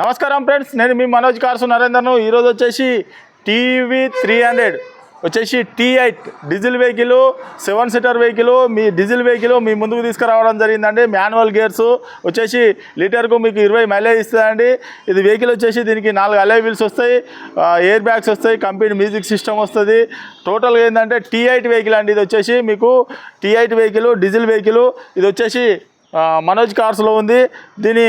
నమస్కారం ఫ్రెండ్స్ నేను మీ మనోజ్ కార్సు నరేందర్ను. ఈరోజు వచ్చేసి టీవీ త్రీ హండ్రెడ్ వచ్చేసి T eight diesel vehicle seven seater vehicle మీ డీజిల్ వెహికల్ మీ ముందుకు తీసుకురావడం జరిగిందండి. మాన్యువల్ గేర్స్ వచ్చేసి లీటర్కు మీకు ఇరవై మైలేజ్ ఇస్తుందండి. ఇది వెహికల్ వచ్చేసి దీనికి నాలుగు అలై వీల్స్ వస్తాయి ఎయిర్ బ్యాగ్స్ వస్తాయి కంపెనీ మ్యూజిక్ సిస్టమ్ వస్తుంది. టోటల్గా ఏంటంటే టీ ఎయిట్ వెహికల్ అండి. ఇది వచ్చేసి మీకు T eight vehicle diesel vehicle ఇది వచ్చేసి మనోజ్ కార్స్లో ఉంది. దీని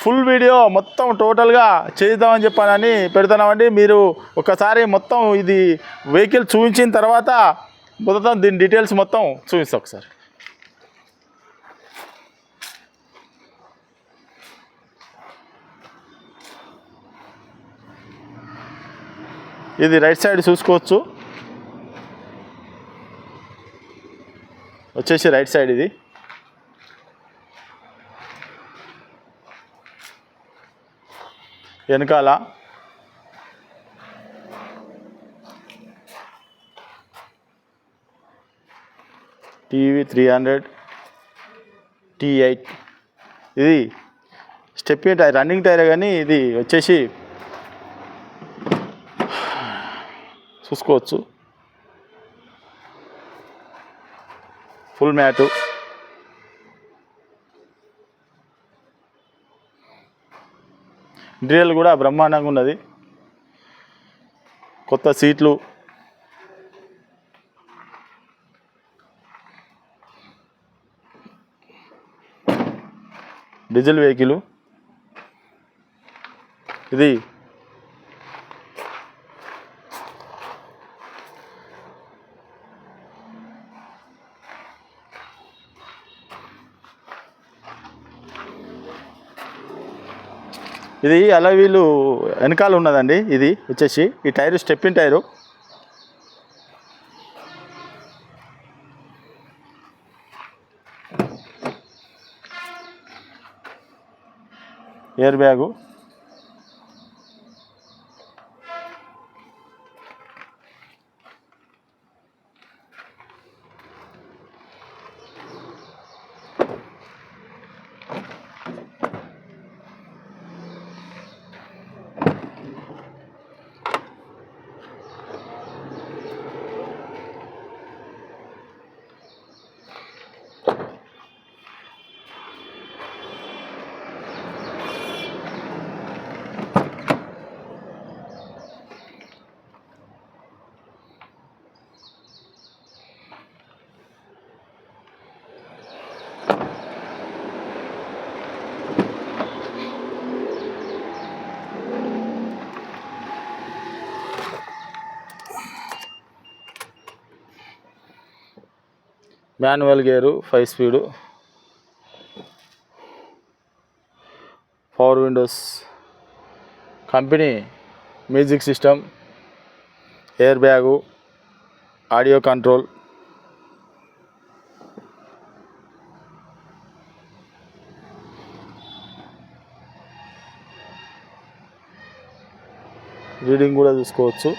ఫుల్ వీడియో మొత్తం టోటల్గా చేద్దామని చెప్పానని పెడుతున్నామండి. మీరు ఒకసారి మొత్తం ఇది వెహికల్ చూపించిన తర్వాత మొత్తం దీని డీటెయిల్స్ మొత్తం చూపిస్తాం ఒకసారి. ఇది రైట్ సైడ్ చూసుకోవచ్చు. వచ్చేసి రైట్ సైడ్ ఇది. వెనకాల. TV three hundred T eight. ఇది స్టెప్ టైర్ రన్నింగ్ టైర్ కానీ ఇది వచ్చేసి చూసుకోవచ్చు. Full mat. ఇంటీరియర్ కూడా బ్రహ్మాండంగా ఉన్నది. కొత్త సీట్లు. Diesel vehicle. ఇది ఇది అలా వీలు వెనకాల ఉన్నదండి ఇది వచ్చేసి. ఈ tyre stepney tyre. Air bag. Manual gear five speed. Power windows. Company music system air bag audio control. Reading కూడా చూసుకోవచ్చు.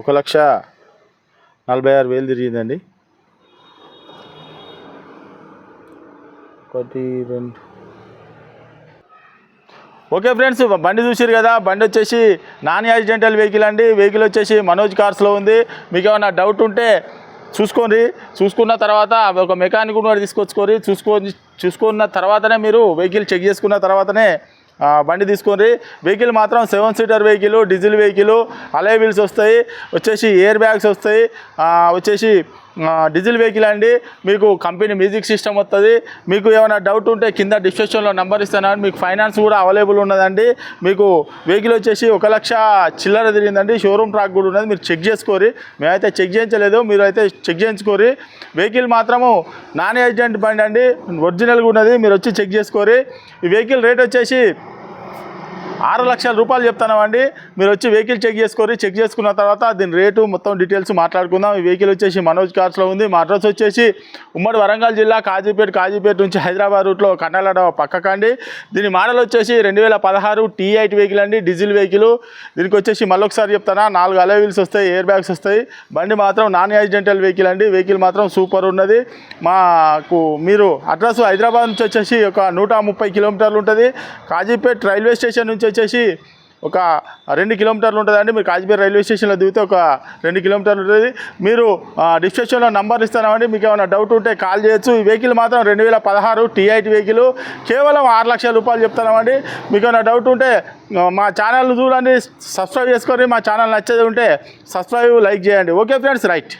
ఒక లక్ష నలభై ఆరు వేలు తిరిగిందండి. ఒకటి రెండు. ఓకే ఫ్రెండ్స్ బండి చూసారు కదా బండి వచ్చేసి నాన్ యాక్సిడెంటల్ వెహికల్ అండి. వెహికల్ వచ్చేసి మనోజ్ కార్స్లో ఉంది. మీకు ఏమైనా డౌట్ ఉంటే చూసుకోండి. చూసుకున్న తర్వాత ఒక మెకానిక్ కూడా తీసుకొచ్చుకోరి చూసుకొని చూసుకున్న తర్వాతనే మీరు వెహికల్ చెక్ చేసుకున్న తర్వాతనే బండి తీసుకోండి వెహికల్ మాత్రం seven seater vehicle diesel vehicle alloy wheels వస్తాయి వచ్చేసి ఎయిర్ బ్యాగ్స్ వస్తాయి వచ్చేసి డీజిల్ వెహికల్ అండి. మీకు కంపెనీ మ్యూజిక్ సిస్టమ్ వస్తుంది మీకు ఏమైనా డౌట్ ఉంటే కింద డిస్క్రిప్షన్లో నెంబర్ ఇస్తాను మీకు ఫైనాన్స్ కూడా అవైలబుల్ ఉన్నదండి. మీకు వెహికల్ వచ్చేసి ఒక లక్ష చిల్లర తిరిగిందండి. షోరూమ్ ట్రాక్ కూడా ఉన్నది. మీరు చెక్ చేసుకోరి. మేమైతే చెక్ చేయించలేదు. మీరు అయితే చెక్ చేయించుకోరి. వెహికల్ మాత్రము నాన్ ఏజెంట్ బండి అండి. ఒరిజినల్గా ఉన్నది. మీరు వచ్చి చెక్ చేసుకోరి. ఈ వెహికల్ రేట్ వచ్చేసి ఆరు లక్షల రూపాయలు చెప్తున్నామండి మీరు వచ్చి వెహికల్ చెక్ చేసుకోరు చెక్ చేసుకున్న తర్వాత దీని రేటు మొత్తం డీటెయిల్స్ మాట్లాడుకుందాం. ఈ వెహికల్ వచ్చేసి మనోజ్ కార్స్లో ఉంది. మా అడ్రస్ వచ్చేసి ఉమ్మడి వరంగల్ జిల్లా కాజీపేట కాజీపేట నుంచి హైదరాబాద్ రూట్లో కన్నాలడ పక్కకండి. దీని మోడల్ వచ్చేసి రెండు వేల పదహారు టీ ఎయిట్ వెహికల్ అండి. Diesel vehicle. దీనికి వచ్చేసి మళ్ళొకసారి చెప్తానా నాలుగు అలవీల్స్ వస్తాయి ఎయిర్ బ్యాగ్స్ వస్తాయి. బండి మాత్రం నాన్ యాక్సిడెంటల్ వెహికల్ అండి. వెహికల్ మాత్రం సూపర్ ఉన్నది. మాకు మీరు అడ్రస్ హైదరాబాద్ నుంచి వచ్చేసి ఒక నూట ముప్పై కిలోమీటర్లు ఉంటుంది. కాజీపేట్ రైల్వే స్టేషన్ నుంచి వచ్చేసి ఒక రెండు కిలోమీటర్లు ఉంటుందండి మీరు కాజీపేట రైల్వే స్టేషన్లో దిగితే ఒక రెండు కిలోమీటర్లు ఉంటుంది. మీరు డిస్క్రిప్షన్లో నంబర్ ఇస్తానండి మీకు ఏమైనా డౌట్ ఉంటే కాల్ చేయొచ్చు. ఈ వెహికల్ మాత్రం రెండు వేల పదహారు టీఐటి వెహికల్. కేవలం ఆరు లక్షల రూపాయలు చెప్తామండి మీకు ఏమైనా డౌట్ ఉంటే మా ఛానల్ చూడండి సబ్స్క్రైబ్ చేసుకొని మా ఛానల్ నచ్చేది ఉంటే సబ్స్క్రైబ్ లైక్ చేయండి. Okay friends right.